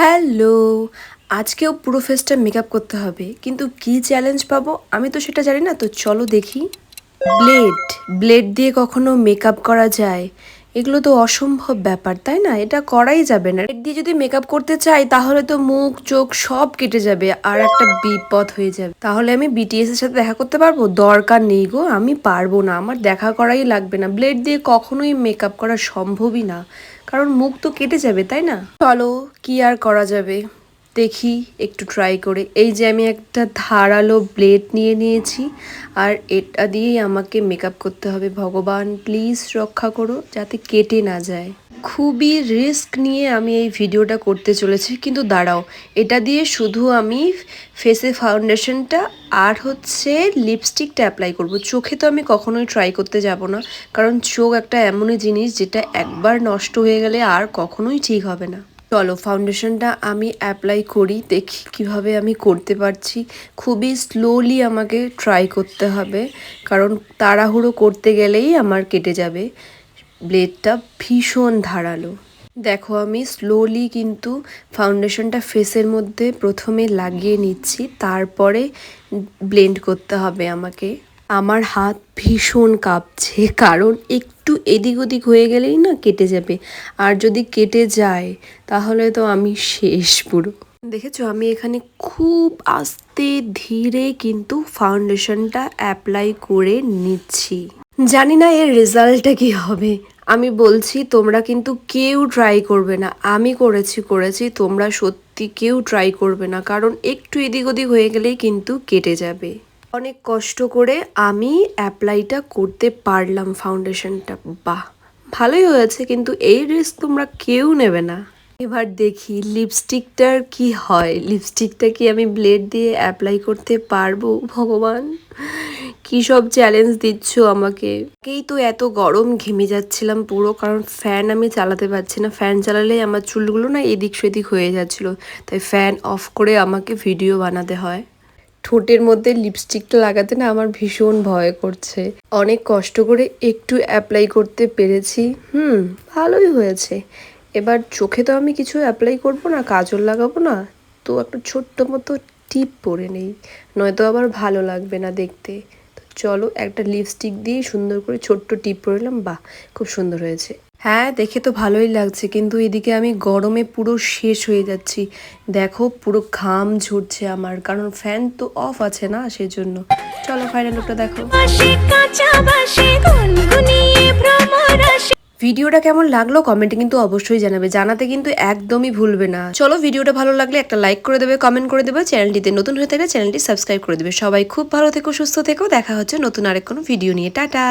Hello, আজকেও পুরো ফেসটা মেকআপ করতে হবে, কিন্তু কি চ্যালেঞ্জ পাবো আমি তো সেটা জানি না, তো চলো দেখি। ব্লেড ব্লেড দিয়ে কখনো মেকআপ করা যায়। এগুলো তো অসম্ভব ব্যাপার, তাই না? এটা করাই যাবে না। দিয়ে যদি মেকআপ করতে চাই, তাহলে তো মুখ, চোখ সব কেটে যাবে, আর একটা বিপদ হয়ে যাবে। তাহলে আমি বিটিএস এর সাথে দেখা করতে পারব? দরকার নেই গো, আমি পারব না। আমার দেখা করাই লাগবে না। ব্লেড দিয়ে কখনোই মেকআপ করা সম্ভবই না। কারণ মুখ তো কেটে যাবে, তাই না? চলো, কি আর করা যাবে? দেখি, একটু ট্রাই করে। এই যে আমি একটা ধারালো ব্লেড নিয়ে নিয়েছি, আর এটা দিয়েই আমাকে মেকআপ করতে হবে। ভগবান প্লিজ রক্ষা করো, যাতে কেটে না যায়। খুবই রিস্ক নিয়ে আমি এই ভিডিওটা করতে চলেছি, কিন্তু দাঁড়াও। এটা দিয়ে শুধু আমি ফেসে ফাউন্ডেশনটা আর হচ্ছে লিপস্টিকটা অ্যাপ্লাই করব। চোখে তো আমি কখনোই ট্রাই করতে যাব না, কারণ চোখ একটা এমনই জিনিস যেটা একবার নষ্ট হয়ে গেলে আর কখনোই ঠিক হবে না। চলো ফাউন্ডেশনটা আমি অ্যাপ্লাই করি, দেখি কীভাবে আমি করতে পারছি। খুবই স্লোলি আমাকে ট্রাই করতে হবে, কারণ তাড়াহুড়ো করতে গেলেই আমার কেটে যাবে। ব্লেডটা ভীষণ ধারালো। দেখো, আমি স্লোলি কিন্তু ফাউন্ডেশনটা ফেসের মধ্যে প্রথমে লাগিয়ে নিচ্ছি, তারপরে ব্লেন্ড করতে হবে আমাকে। আমার হাত ভীষণ কাঁপছে, কারণ একটু এদিক ওদিক হয়ে গেলেই না কেটে যাবে। আর যদি কেটে যায়, তাহলে তো আমি শেষ পুরো। দেখেছ, আমি এখানে খুব আস্তে ধীরে কিন্তু ফাউন্ডেশনটা অ্যাপ্লাই করে নিচ্ছি। জানি না এর রেজাল্টটা কি হবে। আমি বলছি, তোমরা কিন্তু কেউ ট্রাই করবে না। আমি করেছি করেছি, তোমরা সত্যি কেউ ট্রাই করবে না। কারণ একটু এদিক ওদিক হয়ে গেলেই কিন্তু কেটে যাবে। অনেক কষ্ট করে আমি অ্যাপ্লাইটা করতে পারলাম ফাউন্ডেশনটা। বাহ, ভালোই হয়েছে, কিন্তু এই রিস্ক তোমরা কেউ নেবে না। এবার দেখি লিপস্টিকটার কি হয়। লিপস্টিকটা কি আমি ব্লেড দিয়ে অ্যাপ্লাই করতে পারব? ভগবান, কি সব চ্যালেঞ্জ দিচ্ছ আমাকে। কেই তো এত গরম ঘেমে যাচ্ছিলাম পুরো, কারণ ফ্যান আমি চালাতে পারছি না। ফ্যান চালালে আমার চুলগুলো না এদিক সেদিক হয়ে যাচ্ছিল। তাই ফ্যান অফ করে আমাকে ভিডিও বানাতে হয়। ঠোঁটের মধ্যে লিপস্টিকটা লাগাতে না আমার ভীষণ ভয় করছে। অনেক কষ্ট করে একটু অ্যাপ্লাই করতে পেরেছি। হুম, ভালোই হয়েছে। এবার চোখে তো আমি কিছু অ্যাপ্লাই করব না, কাজল লাগাবো না, তো একটা ছোট্ট মতো টিপ পরে নেই। নয়তো আবার ভালো লাগবে না দেখতে। তো চলো একটা লিপস্টিক দিয়ে সুন্দর করে ছোট্ট টিপ পরে পরলাম বাহ, খুব সুন্দর হয়েছে। হ্যাঁ দেখে তো ভালোই লাগছে কিন্তু এদিকে আমি গরমে পুরো শেষ হয়ে যাচ্ছি। দেখো পুরো ঘাম ঝরছে আমার কারণ ফ্যান তো অফ আছে না সেজন্য। চলো ফাইনাল লুকটা দেখো। ভিডিওটা কেমন লাগল কমেন্টে কিন্তু অবশ্যই জানাবে জানাতে কিন্তু একদমই ভুলবে না। চলো ভিডিওটা ভালো লাগলে একটা লাইক করে দেবে কমেন্ট করে দেবে চ্যানেলটিতে নতুন হয়ে থাকলে চ্যানেলটি সাবস্ক্রাইব করে দেবে। সবাই খুব ভালো থেকো সুস্থ থেকো দেখা হচ্ছে নতুন আরেক কোনো ভিডিও নিয়ে। টাটা!